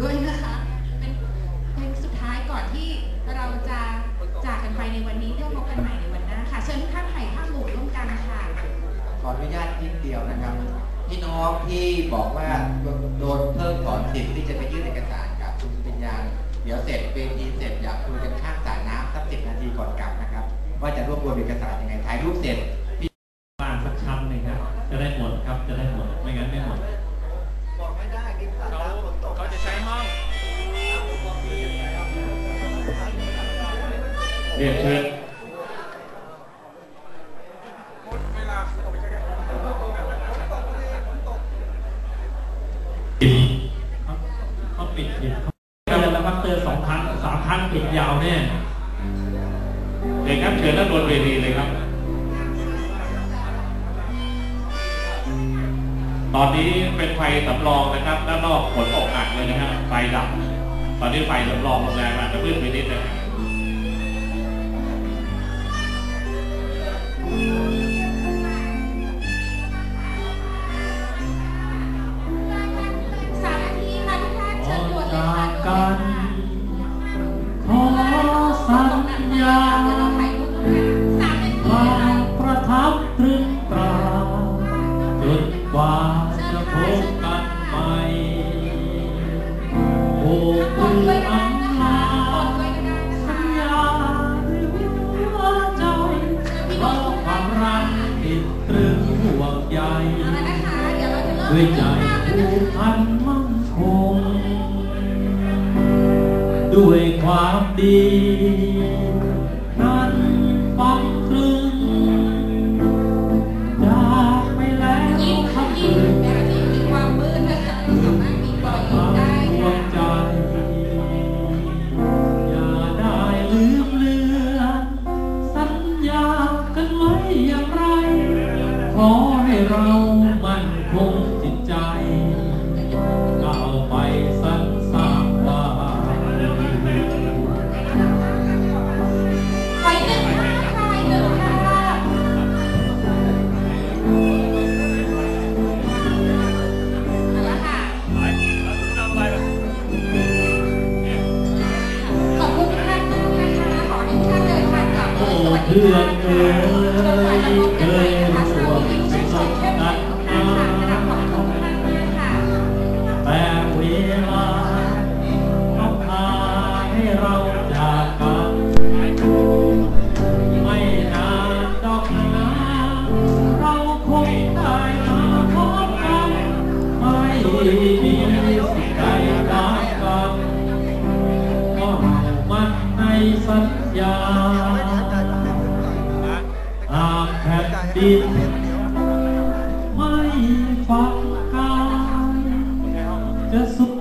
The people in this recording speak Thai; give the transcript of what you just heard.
ด้วยนะคะ เป็นเพลงสุดท้ายก่อนที่เราจะจากกันไปในวันนี้เพื่อพบกันใหม่ในวันหน้าค่ะ เชิญทุกท่านถ่ายภาพหมู่ร่วมกันค่ะ ขออนุญาตนิดเดียวนะครับ พี่น้องที่บอกว่าโดนเพิ่มถอนสิทธิ์ที่จะไปยื่นเอกสารกับคุณปัญญาเดี๋ยวเสร็จเวทีเสร็จอยากคุยกันข้างสระน้ำสักสิบนาทีก่อนกลับนะครับ ว่าจะรวบรวมเอกสารยังไงถ่ายรูปเสร็จ เรียนเชิญเวลาปิดเขาปิดผิดเขาเดินแล้วพัตเตอร์สองครั้งสามครั้งปิดยาวแน่เด็กครับเชิญด้านบนเวทีเลยครับ ตอนนี้เป็นไฟสำรองนะครับด้านนอกฝนตกหนักเลยนะครับไฟดับ ตอนนี้ไฟสำรองโรงแรมอาจจะมืดไปนิดนึง ด้วยใจผูกพันมั่นคง ด้วยความดี บโดยสวัสดิภาพค่ะจนกว่าจะพบกันใหม่นะคะสำหรับวันนี้ชื่นผ่านค่ะกราบขอบคุณทุกท่านมาค่ะแต่เวลาต้องพาให้เราจากกันไม่นานดอกนะเราคงได้มาพบกันไม่มีสิ่งใดต่างกันก็เรามันในสัญญา แผ่นดินไม่ฟังกายจะสุ